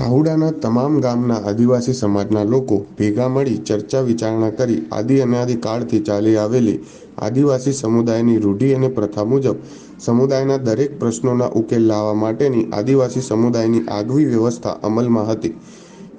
સાહુડાના તમામ ગામના આદિવાસી સમાજના લોકો ભેગા મળી ચર્ચા વિચારણા કરી આદિ અનાદિ કાળથી ચાલી આવેલી આદિવાસી સમુદાયની રૂઢિ અને પ્રથા મુજબ સમુદાયના દરેક પ્રશ્નોના ઉકેલ લાવવા માટેની આદિવાસી સમુદાયની આગવી વ્યવસ્થા અમલમાં હતી.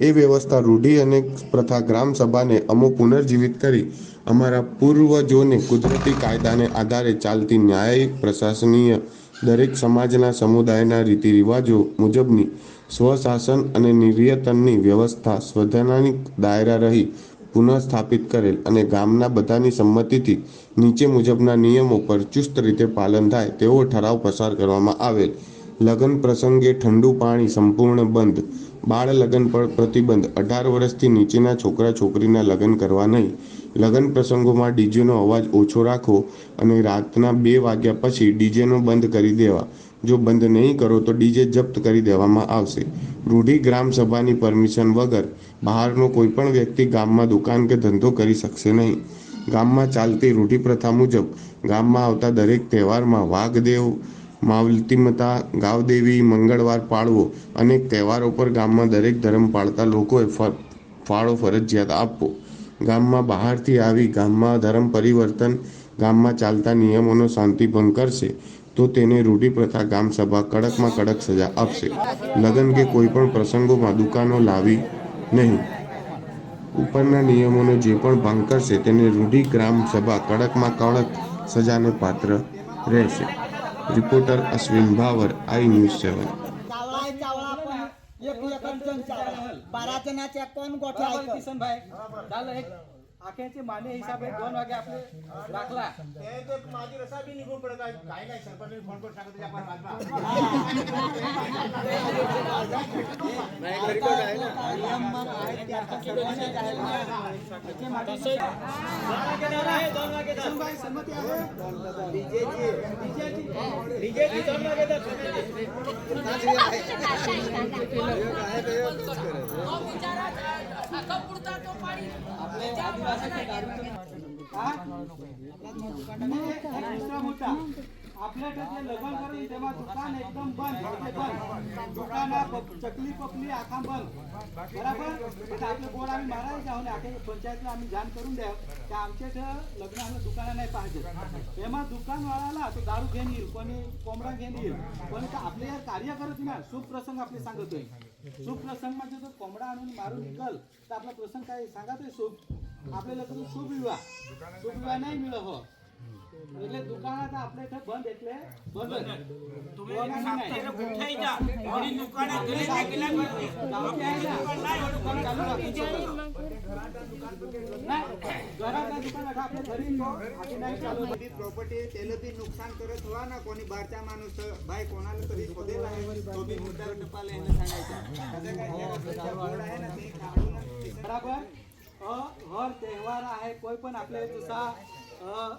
એ વ્યવસ્થા રૂઢિ અને પ્રથા ગ્રામ સભાને અમો પુનર્જીવિત કરી અમારા પૂર્વજોને કુદરતી કાયદાને આધારે ચાલતી ન્યાયિક, પ્રશાસનીય દરેક સમાજના સમુદાયના રીતિ રિવાજો મુજબની સ્વશાસન અને નિર્યતનની વ્યવસ્થા સ્વધનાની દાયરા રહી પુનઃસ્થાપિત કરેલ અને ગામના બધાની સંમતિથી નીચે મુજબના નિયમો પર ચુસ્ત રીતે પાલન થાય તેવો ઠરાવ પસાર કરવામાં આવેલ. લગ્ન પ્રસંગે ઠંડુ પાણી સંપૂર્ણ બંધ. બાળ લગ્ન પર પ્રતિબંધ. અઢાર વર્ષથી નીચેના છોકરા છોકરીના લગ્ન કરવા નહીં. લગ્ન પ્રસંગોમાં ડીજેનો અવાજ ઓછો રાખવો અને રાતના બે વાગ્યા પછી ડીજેનો બંધ કરી દેવા. જો બંધ નહીં કરો તો ડીજે જપ્ત કરી દેવામાં આવશે. રૂઢિ ગ્રામ સભાની પરમિશન વગર બહારનો કોઈપણ વ્યક્તિ ગામમાં દુકાન કે ધંધો કરી શકશે નહીં. ગામમાં ચાલતી રૂઢિ પ્રથા મુજબ ગામમાં આવતા દરેક તહેવારમાં વાઘદેવ, માવલતીમતા, ગાવદેવી, મંગળવાર પાળવો અનેક તહેવારો પર ગામમાં દરેક ધર્મ પાળતા લોકોએ ફાળો ફરજિયાત આપવો. ગામમાં બહારથી આવી ગામમાં ધર્મ પરિવર્તન ગામમાં ચાલતા નિયમોનો શાંતિભંગ કરશે. તો તેને રૂઢિ પ્રથા ગામ સભા કડકમાં કડક સજા આપશે લગ્ન કે કોઈ પણ પ્રસંગોમાં દુકાનો લાવી નહીં ઉપરના નિયમોનો જે પણ ભંગ કરશે તેને રૂઢિ ગ્રામ સભા કડકમાં કડક સજાને પાત્ર રહેશે reporter Ashwin Bhavar I news seven Chawla आहे चावला पण एक एकच जण चावला बारा जणाच्या कोण गोठा बरोबर ऐकत किसन भाई झालं एक आख्याचे माने हिसाबे दोन वागे आपले राखला. ते ते माझी रसा बी निघून पडत आहे. काय काय सरपंच फोन करून सांगत होते आपण लग्न करून तेव्हा दुकान एकदम बंद बंद. दुकान चकली पकली आखा बंद. बराबर? आपले बोर्ड आम्ही मारायचे आहोत आखे पंचायतला आम्ही जाण करून द्या. की आमच्या इथं आम्ही दुकाना नाही पाहिजे. तेव्हा दुकानवाळाला तो दारू घेऊन येईल कोणी कोंबडा घेऊन येईल. पण आपले कार्य करत ना शुभ प्रसंग आपले सांगतोय. શુભ પ્રસંગમાં જો કોમડા અને મારું નિકલ તો आपला प्रसंग काय सांगा ते शुभ આપણે લખેલું શુભ વિવાહ. શુભ વિવાહ નહીં મળે હો એટલે દુકાન હતા આપણે તો બંધ એટલે બંધ તમે ગોઠાઈ જા. ઓરી દુકાને ગલે ગલે દુકાન ના ઓર ચાલુ. રાખી प्रॉपर्टी त्याला बी नुकसान करत हवा ना कोणी बाहेरचा माणूस बाय कोणाला तरी शोधेल आहे तो बी मुद्दा टपाला यांना सांगायचा हे बराबर. अ, हर तहेवार आहे कोई पण आपल्या जसा अ,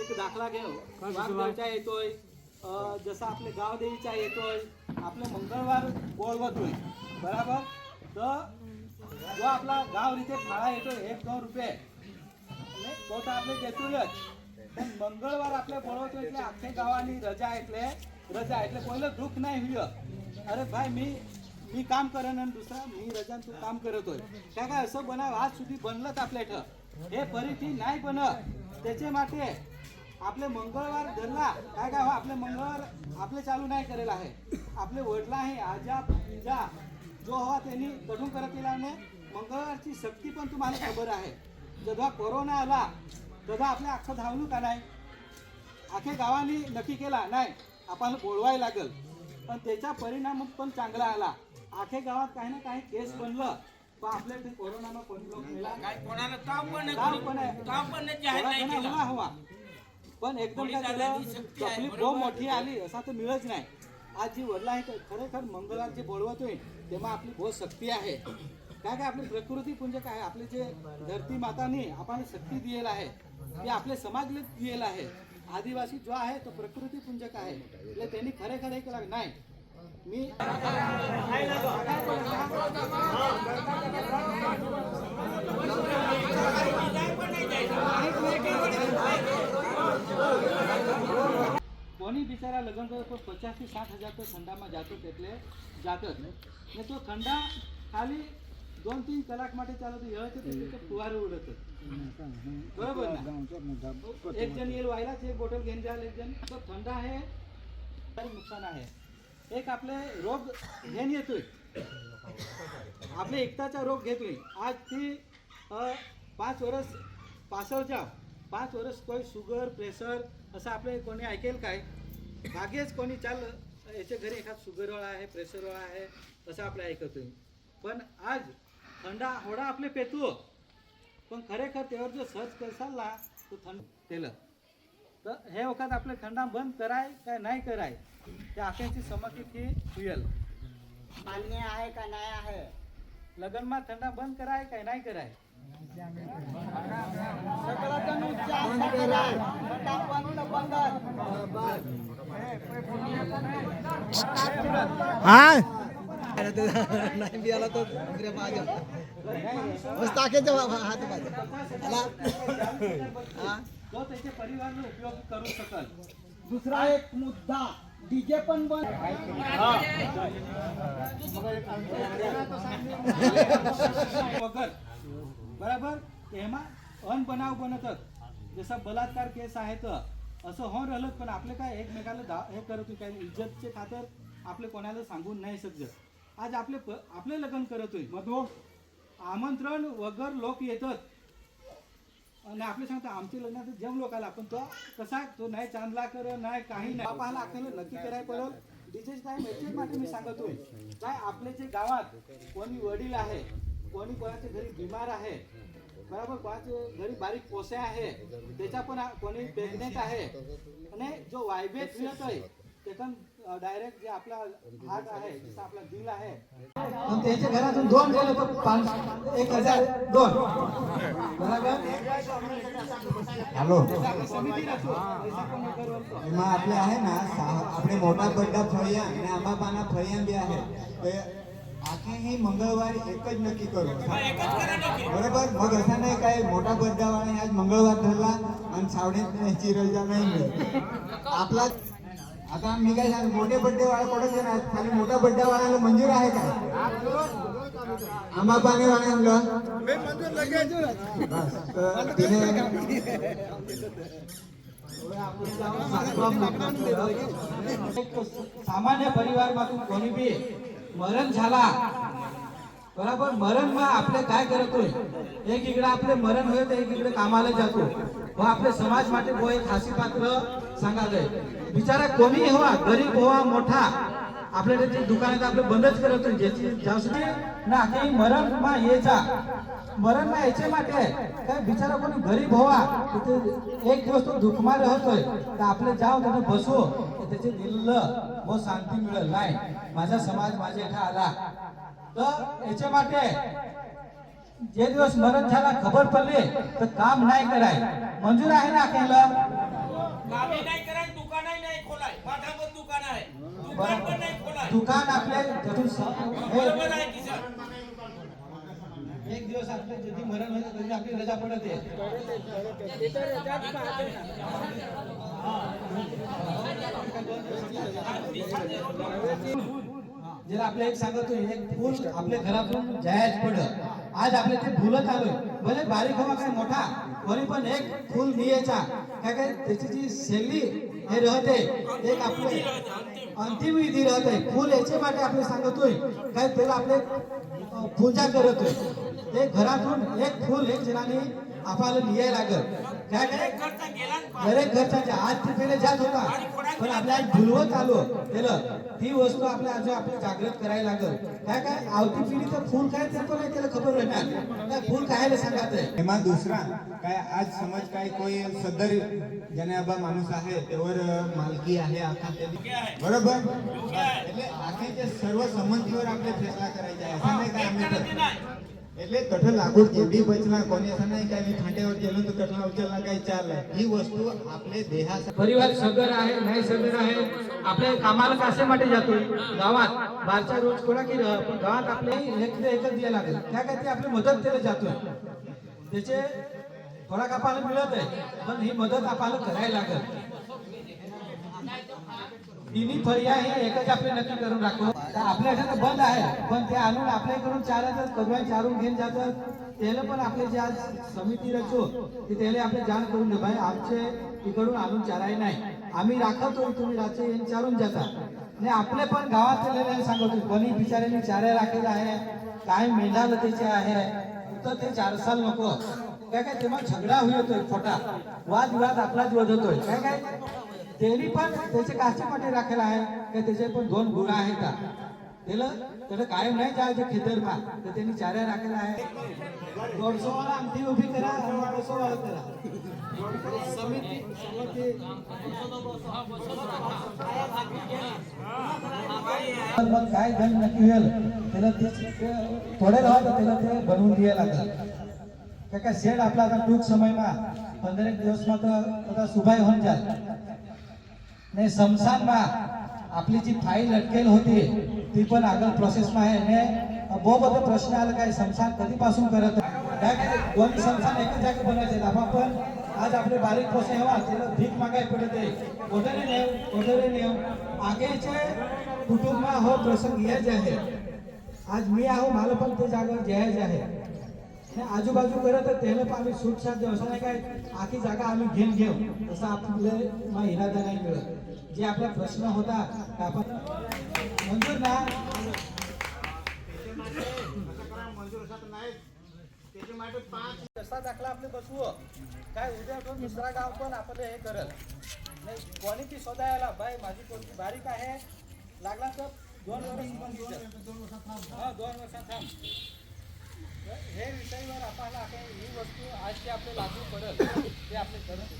एक दाखला घेऊ. वाघदेवचा येतोय. अ, जसा आपले गावदेवीचा येतोय. आपले मंगळवार बोलवतोय बराबर? तर जो आपला गाव इथे फाळा येतो एक दोन रुपये. तो तर आपले देतूलच पण मंगळवार आपल्या बोलवतो इथले अख्खे गावाने रजा ऐकले रजा ऐकले पहिलं दुःख नाही हुय अरे भाई मी मी काम करेन आणि दुसरा मी रजा तू काम करतोय त्या काय असं बनाव? आज सुधी बनलंच आपल्या इथं. हे परिस्थिती नाही बनत. त्याचे माते आपले मंगळवार धरला. काय काय हो आपले मंगळवार आपले चालू नाही करेल आहे. आपले वडला आहे आजा पूजा जो हवा त्यांनी कठून करत केला नाही मंगळवारची शक्ती पण तुम्हाला खबर आहे. जेव्हा कोरोना आला तेव्हा आपल्या अख्खं धावलं का नाही अख्ख्या गावाने नक्की केला नाही आपल्याला बोलवायला लागल. पण त्याचा परिणाम पण चांगला आला. आखे गावात काही ना काही केस बनलं. पण आपल्या इथे कोरोनानं कोणाला ताप पण एकदम तकलीफ बहुत मोठी आली असा तर मिळत नाही. आज जी वडला आहे खरेखर मंगळवार जे बोलवतोय तेव्हा आपली बहुत शक्ती आहे. काय काय आपली प्रकृती पुंज काय आपले जे धरती माताने आपण शक्ती दिलेला आहे ते आपले समाजले दिलेला आहे. आदिवासी जो आहे तो प्रकृती पुंजक आहे. म्हणजे त्यांनी खरे खरे केलं नाही. मी कोणी बिचारा लग्न करतो पचास ते साठ हजार तो खंडामा जातो त्यातले जातच. नाही म्हणजे तो खंडा खाली दोन तीन कलाकमध्ये चालत व्यवस्थित फुवार उडत. बरोबर ना? एक जण येईल व्हायलाच एक बॉटल घेऊन जाईल एक जण. तो थंड आहे तर नुकसान आहे. एक आपले रोग घेऊन येतोय. आपले एकताचा रोग घेतोय. आज ती पाच वर्ष जा पाच वर्ष कोणी शुगर प्रेशर असं आपले कोणी ऐकेल काय? मागेच कोणी चाल याच्या घरी एखाद शुगरवाळा आहे प्रेशरवाळा आहे असं आपलं ऐकतोय. पण आज थंडा होडा आपले पेतो. पण खरेखर त्यावर जो सर्च करसाल तो थंड केलं. तर हे वखत आपले थंडा बंद कराय काय नाही कराय त्या आख्याची समकी ती होईल मान्य आहे का नाही आहे? लग्नमा थंडा बंद कराय काय नाही कराय? सगळं जण उच्चार कराय. थंडा बंद बंद तो त्याचे परिवारने उपयोग करू शकल दुसरा एक मुद्दा. डीजे पण बंद. बरोबर? बराबर अन बनाव बनतच. जसं बलात्कार केस आहे तर. असं होऊन राहिलं पण आपले काय एकमेकाला दा हे करत काय इज्जतचे खातर आपले कोणाला सांगून नाही शकत. आज आपले प आपले लग्न करतोय. मधो आमंत्रण वगर लोक येतात. आणि आपले सांगतो आमचे लग्नात जम लोकाला पण तो कसा तो नाही चांदला कर नाही काही नाही. पाहायला आपल्याला नक्की करायला परत डिजेच काय याच्याच मात्र मी सांगतोय. काय आपले जे गावात कोणी वडील आहे कोणी कोणाच्या घरी बिमार आहे बरोबर कोणाच्या घरी बारीक पोसे आहे त्याच्या पण कोणी प्रेग्नेंट आहे आणि जो वायबेत फिरत आहे त्याच्यात डायरेक्ट जे आपला आहे आपला दिल आहे. पण त्यांच्या घरातून दोन गेले तर पाच एक हजार दोन. बरोबर? हॅलो. मग आपले आहे ना आपले मोठा बड्डा फळिया आणि आंबा पाना फळिया बी आहे. ते ही मंगळवारी एकच नक्की करू. बरोबर? मग असं नाही काय मोठा बड्डावाला आज मंगळवार धरला आणि सावडीत ह्याची रजा नाही आपला आता मी काय सांग मोठे बड्डे वाला पडत ना खाली मोठा बड्डा वाल्याला मंजूर आहे का आंबा पाणी वाला बस. तिने सामान्य परिवारमधून कोणी बी मरण झाला बरोबर मरण मग आपले काय करतोय? एक इकडे आपले मरण होय एक इकडे कामाला जातो. व आपले समाज माटे वो एक हास्य पात्र सांगायचंय बिचारा कमी हवा गरीब हवा मोठा आपल्या त्याची दुकान आहे आपलं बंदच करत ज्याची ज्यासाठी ना की मरण मा यायचा. मरण मा यायचे माते काय? बिचारा कोणी गरीब हवा तिथे एक दिवस तो दुखमा राहतोय. तर आपलं जाव त्याने बसू. त्याचे दिलं. व शांती मिळेल. नाही. माझा समाज माझे इथं आला. तर याच्या माते जे दिवस मरण झाला खबर पडली तर काम नाही कराय मंजूर आहे ना आपल्याला कामे नाही कराय दुकानही नाही खोलाय. माझा पण दुकान आहे. दुकान पण नाही खोलाय. दुकान आपले त्यातून स- हे बरोबर आहे की सर एक दिवस आपले मरण होतं तरी आपली रजा पडत आहे. जर आपल्या एक सांगतो एक फूल आपल्या घरातून जायच पडत आज आपल्या ते फुलच आलोय भले बारीक हवा काय मोठा कोणी पण एक फुल नियेचा काय काय त्याची जी शैली हे रहते एक आपले अंतिम विधी राहते. फुल याचे માટે आपण सांगतोय काय त्याला आपले पूजा करतोय. ते घरातून एक फुल एक जणांनी आपल्याला लिहाय लागत काय काय? आज ते पहिले जात होता. पण आपल्या झुलवत आलो. केलं. ती वस्तू आपल्या आज आपल्या जागृत करायला लागत काय काय? आवती पिढीचं फोन काय ते नाही त्याला खबर राहणार काय फुल खायला सांगायचं आहे हेमा दुसरा. काय आज समज काय कोई सदर जनाबा माणूस आहे त्यावर मालकी आहे आता बरोबर? बाकीचे सर्व संमतीवर आपले फैसला करायचा आहे. असं नाही काय आम्ही એટલે કઠણ લાકૂડ જેવડી બચલા કોને સનાય કાલે ખાંડ્यावर गेलो तर कठला उचलला काही चालला ही वस्तू आपले देहा परिवार सगर आहे नाही सगर आहे आपल्या कामाला कासे માટે जातो गावात बारचा रोज कोणा की पण गावात आपले लेखले एकच द्या लागेल त्या काय ते आपली मदत केलं जातो त्याचे थोडा कापाला मिळत आहे पण ही मदत आपल्याला करायला लागेल तिन्ही पर्याय हे एकच आपले नक्की करून राखतो आपल्या तर बंद आहे पण ते आणून आपल्याकडून चारच करूया चारून घेऊन जातात. त्याला पण आपले जे आज समिती रचो की त्याला आपले जाण करून दे. भाई आमचे इकडून आणून चाराय नाही. आम्ही राखतो तुम्ही रात्री येऊन चारून जाता. आणि आपले पण गावातले सांगतो कोणी बिचाऱ्यांनी चारे राखेल आहे काय मेंढाल त्याचे आहे तर ते चार साल नको. काय काय तेव्हा झगडा होतोय खोटा. वादविवाद आपलाच होतोय काय काय? त्यांनी पण त्याचे काशीपाठी राखेल आहे. का त्याचे पण दोन गुण आहेत. का त्याला त्याला कायम नाही जायचे खेतर पा तर त्यांनी चाऱ्या राखेला आहे. दोडशे वाला आमची उभी करा दोडशे वाला करा. समिती मग काय धन नक्की होईल? त्याला ते थोड्या राहत त्याला ते बनवून द्यायला लागलं. काय शेड आपला आता टूक समय मा पंधरा एक दिवस मा तर सुभाई होऊन जाईल. ને સમસાનમાં આપલી જે ફાઇલ અટકેલ હોતી તે પણ આગળ પ્રોસેસમાં હે ને બહુ બધો પ્રશ્ન આલે કાંઈ સમસાન કધीपासून करत दोन समसान एक जागी बनवायचे आपण पण आज आपले बारीक पोसे हवा त्याला भीक मागायला पडते वगैरे नेव वगैरे नेव आगेचे कुटुंबा हो प्रसंग यायचे आहे आज मी आहो मला पण ते जागा जायचे आहे हे आजूबाजू करत त्याला पण आम्ही सूटसाट देऊ असं नाही काय आखी जागा आम्ही घेऊन घेऊ तसं आपल्याला इरादा नाही मिळत. जे आपला प्रश्न होता आपण मंजूर ना? दाखला आपले बसवू काय उद्या पण दुसरा गाव पण आपलं हे करत नाही क्वालिटी शोधायला? बाय माझी कोणती बारीक आहे. लागला तर दोन वर्ष दोन वर्षात थांब हा दोन वर्षात थांब. हे विषयावर आपल्याला आता ही वस्तू आज जे आपले लागू पडेल ते आपले करत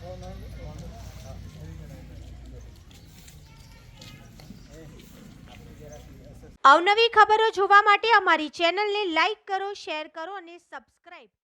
हो, नोंद- हा. અવનવી ખબરો જોવા માટે અમારી ચેનલને લાઈક કરો શેર કરો અને સબસ્ક્રાઇબ કરો